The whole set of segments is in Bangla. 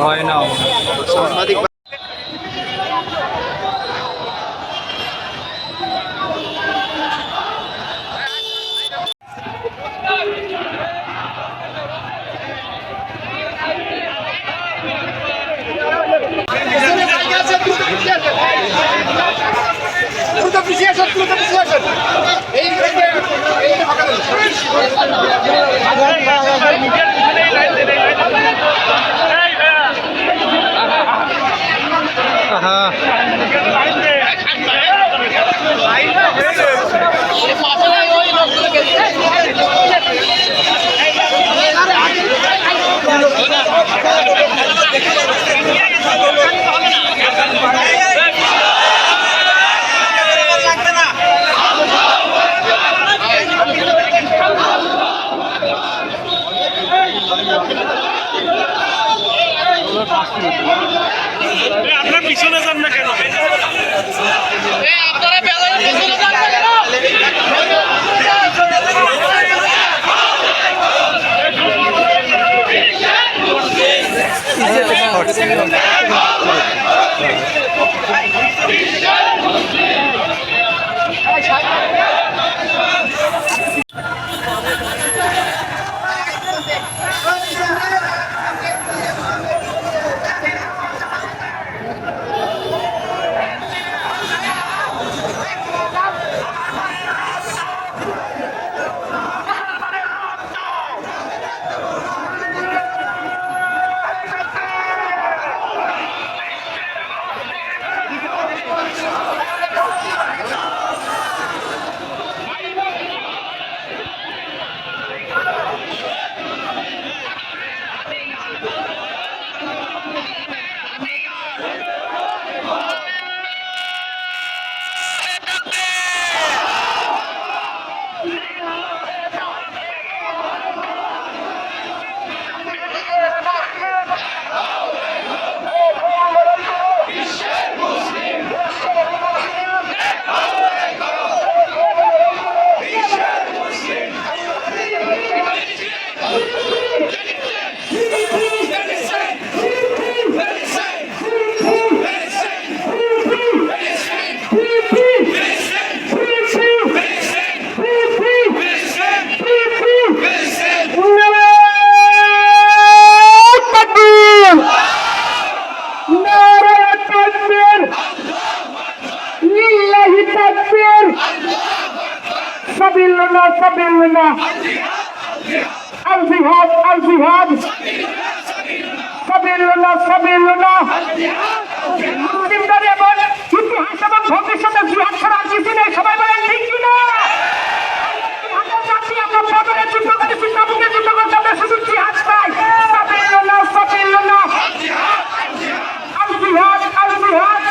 হয় না সাংবাদিক এই এই আল জিহাদ আল জিহাদ। সাবিলুল্লাহ সাবিলুল্লাহ মুসলিমদের এবং ইতিহাস এবং ভবিষ্যতে জিহাদ ছাড়া আর কিছু নেই সবাই বলেন ঠিক কিনা আমরা চাচ্ছি আমরা বদলে যুদ্ধ করেছি তাবুকে যুদ্ধ করছি আমরা শুধু জিহাদ পাই সাবিল্লাহ সাবিল্লাহ আল জিহাদ আল জিহাদ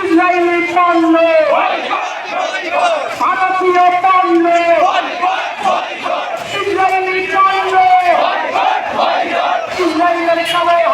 ইসরায়েলি পণ্য ভারতীয় পণ্য ইসরায়েলি পণ্য ইসরায়েলের কালো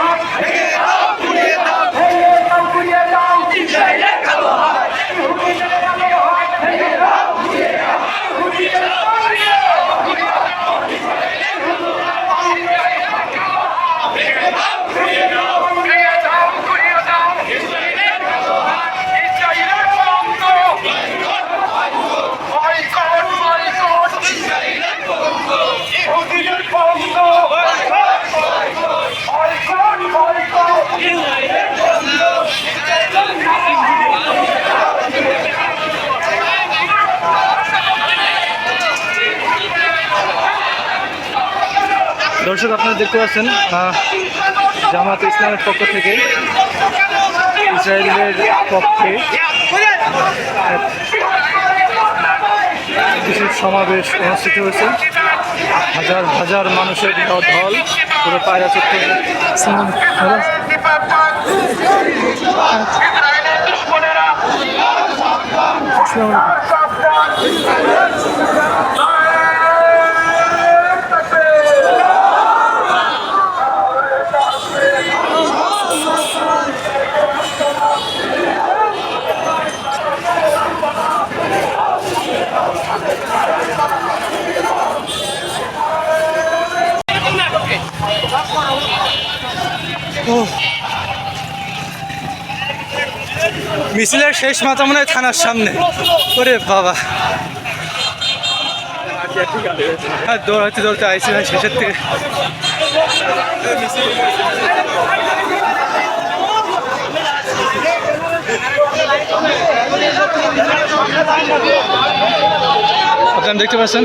দর্শক আপনারা দেখতে পাচ্ছেন আহ, জামাত ইসলামের পক্ষ থেকে ইসরায়েলের পক্ষে কিছু সমাবেশ অনুষ্ঠিত হয়েছে। হাজার হাজার মানুষের ঢল পুরো পায়রা চত্বর। ইসরায়েলের দুশ্মনেরা শেষ মাথা মনে হয় থানার সামনে। ওরে বাবা। হ্যাঁ দৌড়াতে দৌড়তে আইসি ভাই শেষের থেকে আপনারা দেখতে পাচ্ছেন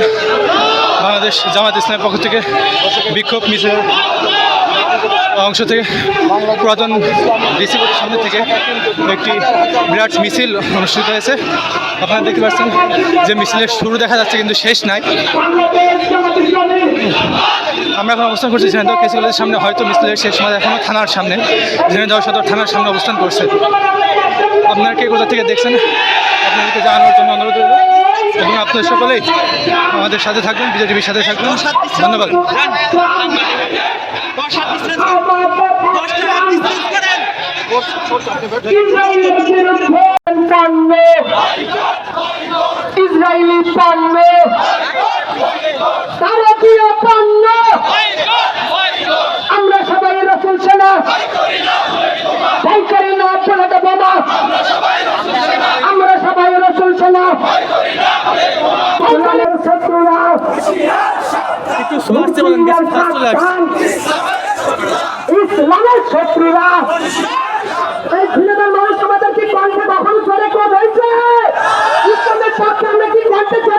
বাংলাদেশ জামাত ইসলামের পক্ষ থেকে বিক্ষোভ মিছিলের অংশ থেকে পুরাতন ডিসি সামনে থেকে একটি বিরাট মিছিল অনুষ্ঠিত হয়েছে। আপনারা দেখতে পাচ্ছেন যে মিছিলের শুরু দেখা যাচ্ছে, কিন্তু শেষ নাই। আমরা এখন অবস্থান করছি ঝিনাইদহ কেসি কলেজের সামনে হয়তো মিছিলের শেষ মাঝে এখনও থানার সামনে ঝিনাইদহ সদর থানার সামনে অবস্থান করছে। আপনারা কে কোথা থেকে দেখছেন? আপনাদেরকে জানানোর জন্য অনুরোধ রইল। এবং আপনাদের সকলেই আমাদের সাথে থাকবেন বিজেপির সাথে থাকবেন। ধন্যবাদ। বিরুদ্ধে পণ্য ইসরায়েলি পণ্য ভারতীয় পণ্য আমরা সবাই রসুল সেনা ভয় করি না আপনাকে বোমা আমরা সবাই রসুল সেনা ইসরায়েলের শত্রুরা একটু আসতে বলেন বেশি ফাস্ট চলে আসছে ইসলামের শত্রুরা, এই ছেলেদের মানুষ আমাদেরকে কণ্ঠে কখন করে কোথায় ইসলামের পক্ষে আমরা কি কণ্ঠে চাকরিতে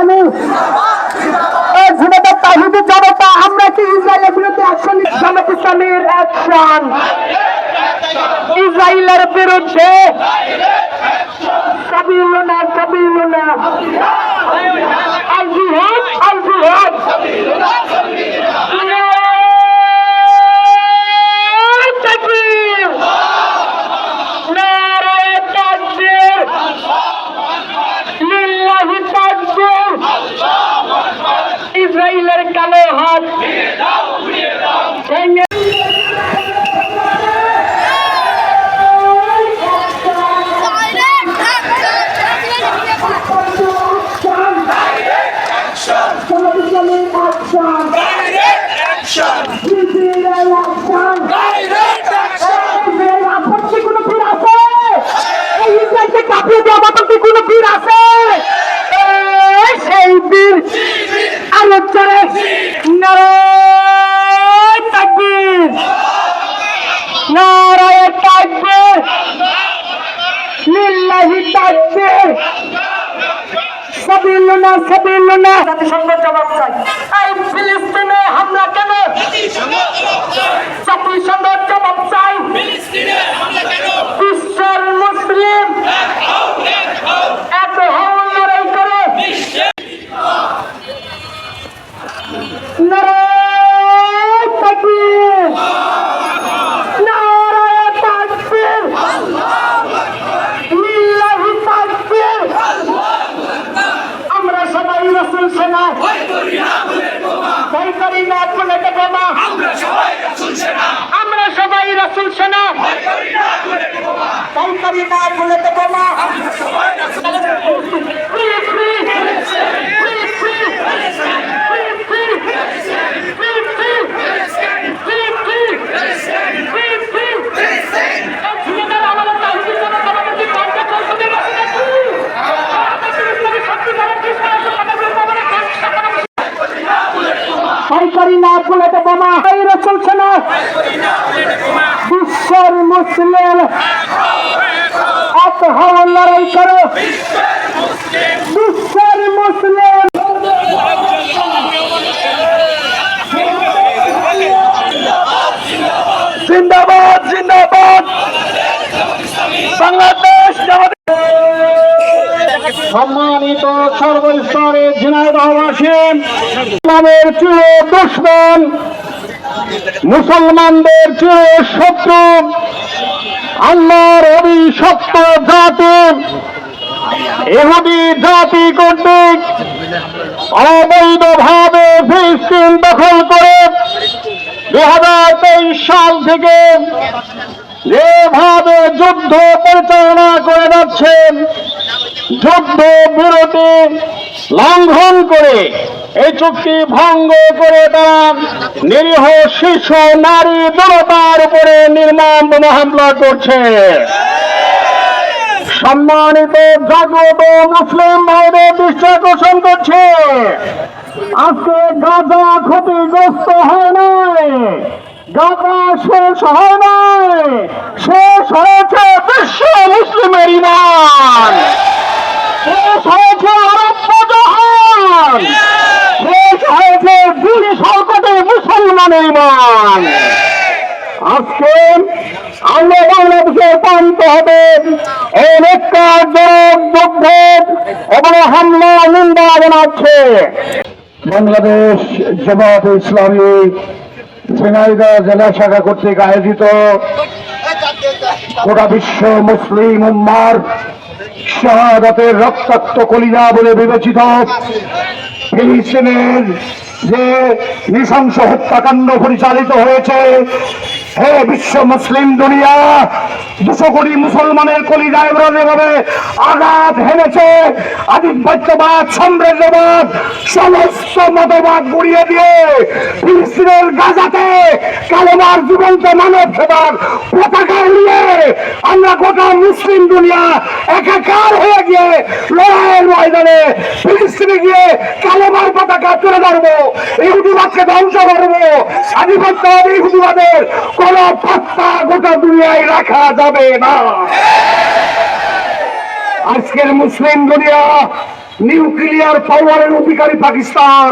ইসলামী জিন্দাবাদ তাহিদি জনতা, আমরা কি ইসরায়েলের বিরুদ্ধে অ্যাকশন জামাত ইসলামীর অ্যাকশন ইসরায়েলের বিরুদ্ধে সাবিলুনা সাবিলুনা আল জিহাদ আল জিহাদ। ইসরায়েলকে কাঁপিয়ে দেওয়া মতন কি পীর আছে? সাবিলুনা সাবিলুনা জাতিসংঘ জবাব চাই। এই ফিলিস্তিনে হামলা কেন? জাতিসংঘ জবাব চাই। বিশ্বের মুসলিম এত হও লড়াই করে নারায় তাকবীর নারায় তাকবীর লিল্লাহি তাকবীর আমরা সবাই রসুল সেনা ভয় করি না বুলেটে বোমা আমরা সবাই রসুল সেনা ভয় করি না বুলেটে বোমা মুসলিম এক হও লড়াই করো। বিশ্বের মুসলিম। জিন্দাবাদ জিন্দাবাদ। বাংলাদেশ সম্মানিত সর্বস্তরের ঝিনাইদহবাসী ইসলামের চির দুশ্মন মুসলমানদের চির শত্রু। আল্লাহর অভিশপ্ত জাতি। ইহুদি জাতি কর্তৃক অবৈধভাবে ফিলিস্তিন দখল করে হাজার তেইশ সাল থেকে যেভাবে যুদ্ধ পরিচালনা করে যাচ্ছেন, যুদ্ধ বিরতি লঙ্ঘন করে এই চুক্তি ভঙ্গ করে তারা নিরীহ শিশু, নারী জনতার উপরে নির্মম হামলা করছে। সম্মানিত জাগ্রত মুসলিম ভাইদের দৃষ্টি আকর্ষণ করছে। আজকে গাজা ক্ষতিগ্রস্ত হয় নাই, গাজা শেষ হয় নাই, শেষ হয়েছে বিশ্ব মুসলিমের ইমান। শেষ হয়েছে আরব জাহান শেষ হয়েছে দুই শতকোটি আজকে আমরা প্রান্ত হবে। এবং হামলা নিন্দা জানাচ্ছে। বাংলাদেশ জামাত ইসলামী ঝিনাইদহ জেলা শাখা কর্তৃক আয়োজিত গোটা বিশ্ব মুসলিম উম্মার শাহাদাতের রক্তাক্ত কলিজা বলে বিবেচিত ফিলিস্তিনের যে নৃশংস হত্যাকাণ্ড পরিচালিত হয়েছে, হে বিশ্ব মুসলিম দুনিয়া, দুশো কোটি মুসলমানের কলিজায় ভাবে আঘাত হেনেছে, আধিপত্যবাদ, সাম্রাজ্যবাদ, সমস্ত মতবাদ গুড়িয়ে দিয়ে ফিলিস্তিনের গাজাতে কালেমার জীবন্ত মানব সেবার পতাকা উড়িয়ে আমরা গোটা মুসলিম দুনিয়া একাকার হয়ে গিয়ে লড়াইয়ের ময়দানে ফিলিস্তিনে গিয়ে কালেমার পতাকা তুলে ধরবো, ইহুদিবাদকে ধ্বংস করব, আধিপত্যবাদ ইহুদিবাদের কোন পাত্তা গোটা দুনিয়ায় রাখা যাবে না। আজকের মুসলিম দুনিয়া নিউক্লিয়ার পাওয়ারের অধিকারী পাকিস্তান।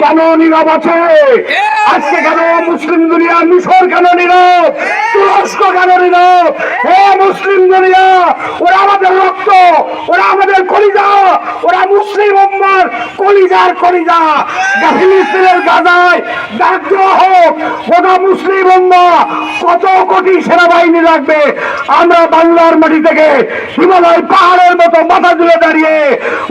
কেন নীরব আছে আজকে কেন মুসলিম দুনিয়া মিশর কেন নীরব তুরস্ক কেন নীরব হে মুসলিম দুনিয়া, ওরা আমাদের রক্ত ওরা আমাদের কলিজা ওরা মুসলিম উম্মার কলিজার করি যা কাশ্মীরের গাদায় দাহ্য হোক কোথা মুসলিম কত কোটি সেনাবাহিনী লাগবে? আমরা বাংলার মাটি থেকে হিমালয় পাহাড়ের মতো মাথা তুলে দাঁড়িয়ে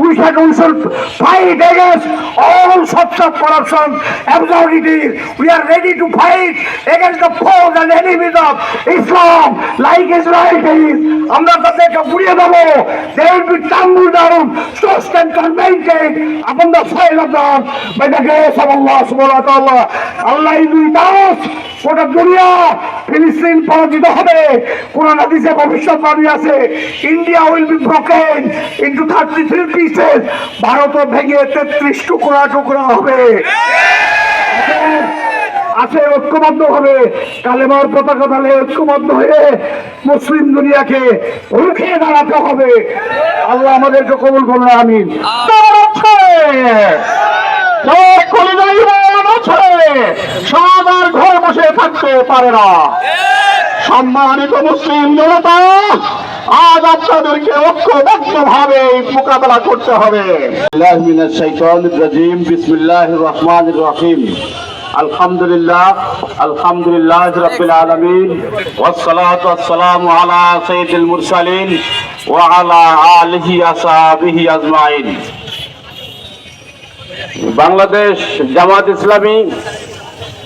উইশা কৌশল ফাইট এগেস্ট অল সব সব corruption অ্যাবজরিটির we are ready to fight against the force and enemies of Islam like Israel peace আমরা তাদেরকে উড়িয়ে দেবো। They will be tumble down সোস্ট and converted upon the file Allah is with us. গোটা দুনিয়া ফিলিস্তিন পরাজিত হবে। কোরআন, হাদিসে ভবিষ্যৎবাণী আছে, India will be broken pieces ভারতও ভেঙে তেত্রিশ টুকরা টুকরা হবে। আছে ঐক্যবদ্ধ হবে, কালেমার পতাকা তালে ঐক্যবদ্ধ হয়ে মুসলিম দুনিয়াকে রুখে দাঁড়াতে হবে। আল্লাহ আমাদেরকে কবুল করুন, আমিন। সবার ঘরে বসে থাকতে পারে না। সম্মানিত মুসলিম জনতা, আজ আপনাদেরকে ঐক্যবদ্ধ ভাবে মোকাবেলা করতে হবে। রহমান রহিম। আলহামদুলিল্লাহ আলহামদুলিল্লাহ আজমাইন। বাংলাদেশ জামাত ইসলামী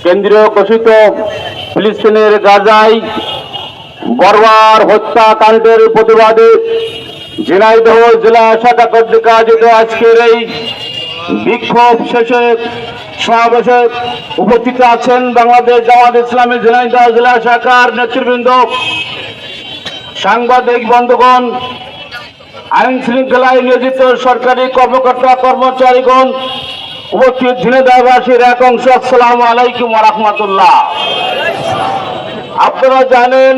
কেন্দ্রীয় ঘোষিত ফিলিস্তিনের গাজায় বর্বর হত্যাকাণ্ডের প্রতিবাদে ঝিনাইদহ জেলা শাখা কর্তৃক আয়োজিত আজকের এই বিক্ষোভ শেষে সমাবেশে উপস্থিত আছেন বাংলাদেশ জামাত ইসলামী ঝিনাইদহ জেলা শাখার নেতৃবৃন্দ, সাংবাদিক বন্ধুগণ আইন শৃঙ্খলায় নিয়োজিত সরকারি কর্মকর্তা কর্মচারীগণ উপস্থিত ঝিনাইদহবাসীর এক অংশ, আসসালামু আলাইকুম রহমতুল্লাহ। আপনারা জানেন,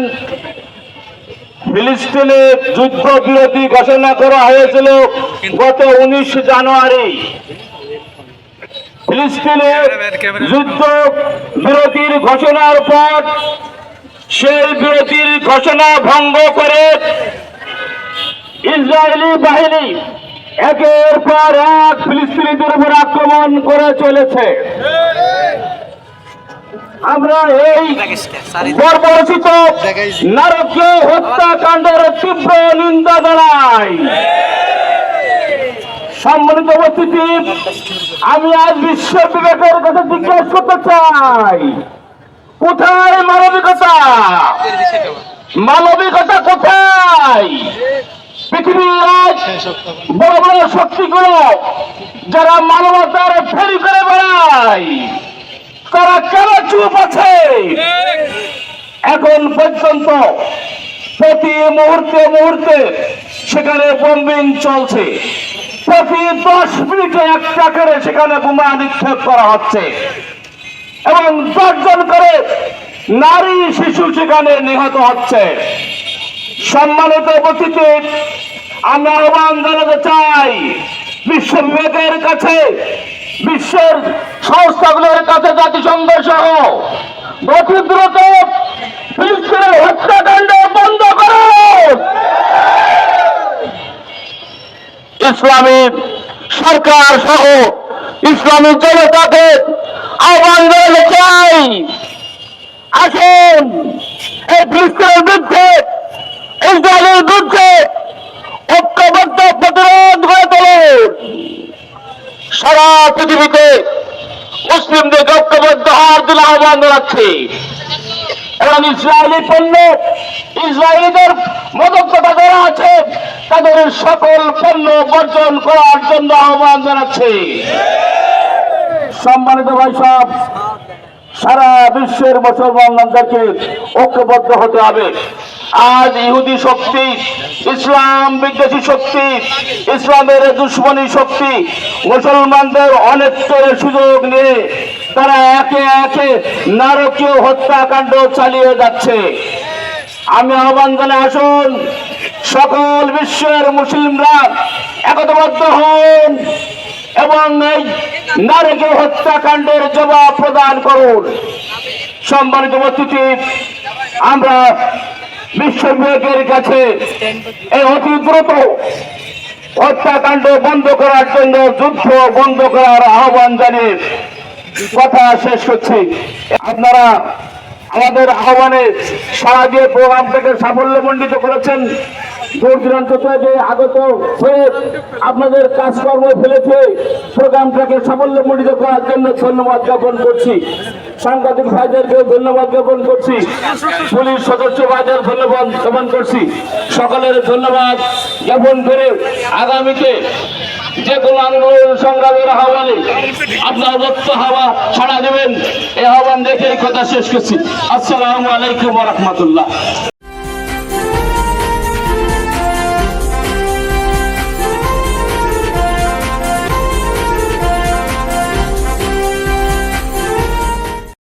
ফিলিস্তিনে যুদ্ধ বিরতি ঘোষণা করা হয়েছিল গত উনিশ জানুয়ারি। ফিলিস্তিনে যুদ্ধ বিরতির ঘোষণার পর সেই বিরতির ঘোষণা ভঙ্গ করে ইসরায়েলি বাহিনী একের পর এক ফিলিস্তিনিদের উপর আক্রমণ করে চলেছে। আমরা এই বর্বরচিত নারকীয় হত্যাকাণ্ডের তীব্র নিন্দা জানাই। সম্মানিত উপস্থিতি, আমি আজ বিশ্ব বিবেকের কথা জিজ্ঞেস করতে চাই। কোথায় মানবিকতা? মানবিকতা কোথায়? পৃথিবীর আজ বড় বড় শক্তিগুলো যারা মানবতার ফেরি করে বেড়ায়, তারা কেন চুপ আছে? এখন পর্যন্ত প্রতি মুহূর্তে মুহূর্তে সেখানে বম্বিং চলছে। প্রতি দশ মিনিটে একটা করে সেখানে বোমা নিক্ষেপ করা হচ্ছে। এবং দশজন করে নারী শিশু সেখানে নিহত হচ্ছে। সম্মানিত উপস্থিতি আমি আহ্বান জানাতে চাই বিশ্ব বিবেকের কাছে, বিশ্বের সংস্থাগুলোর কাছে জাতিসংঘ সহ অতি দ্রুত হত্যাকাণ্ড বন্ধ করুন। ইসলামী সরকার সহ ইসলামী জনতাকে আহ্বান জানাতে চাই। আসুন, এই ফিলিস্তিনের বিরুদ্ধে, ইসরায়েলের বিরুদ্ধে ঐক্যবদ্ধ প্রতিরোধ গড়ে তোলুন সারা পৃথিবীতে মুসলিমদের ঐক্যবদ্ধ হওয়ার জন্য আহ্বান জানাচ্ছি। এবং ইসরায়েলি পণ্য ইসরায়েলিদের মদকতা যারা আছে, তাদের সকল পণ্য বর্জন করার জন্য আহ্বান জানাচ্ছি। সম্মানিত ভাই সব সারা বিশ্বের মুসলমানদেরকে ঐক্যবদ্ধ হতে হবে। আজ ইহুদি শক্তি, ইসলাম বিদ্বেষী শক্তি, ইসলামের দুশ্মনী শক্তি, মুসলমানদের অনেকের সুযোগ নিয়ে তারা একে একে নারকীয় হত্যাকাণ্ড চালিয়ে যাচ্ছে। আমি আহ্বান জানাই, আসুন, সকল বিশ্বের মুসলিমরা একতাবদ্ধ হন। এবং এই নারীকে হত্যাকাণ্ডের জবাব প্রদান করুন। সম্মানিত উপস্থিতি আমরা বিশ্ব বিবেকের কাছে এই অতি দ্রুত হত্যাকাণ্ড বন্ধ করার জন্য, যুদ্ধ বন্ধ করার আহ্বান জানিয়ে কথা শেষ করছি। আপনারা আমাদের আহ্বানে সারা দিয়ে প্রোগ্রামটাকে সাফল্য সাফল্যমণ্ডিত করেছেন। দূর দূরান্ত আগত হয়ে আপনাদের কাজকর্ম ফেলেছে, প্রোগ্রামটাকে সাফল্যমণ্ডিত করার জন্য ধন্যবাদ জ্ঞাপন করছি। সাংবাদিক ভাইদেরকেও ধন্যবাদ জ্ঞাপন করছি। পুলিশ সদস্য ভাইদের ধন্যবাদ জ্ঞাপন করছি। সকলের ধন্যবাদ জ্ঞাপন করে আগামীতে যে কোনো আন্দোলন সংগ্রামের আহ্বানে আপনার রক্ত হাওয়া ছাড়া দেবেন। এই আহ্বান দেখে কথা শেষ করছি। আসসালামু আলাইকুম রহমতুল্লাহ।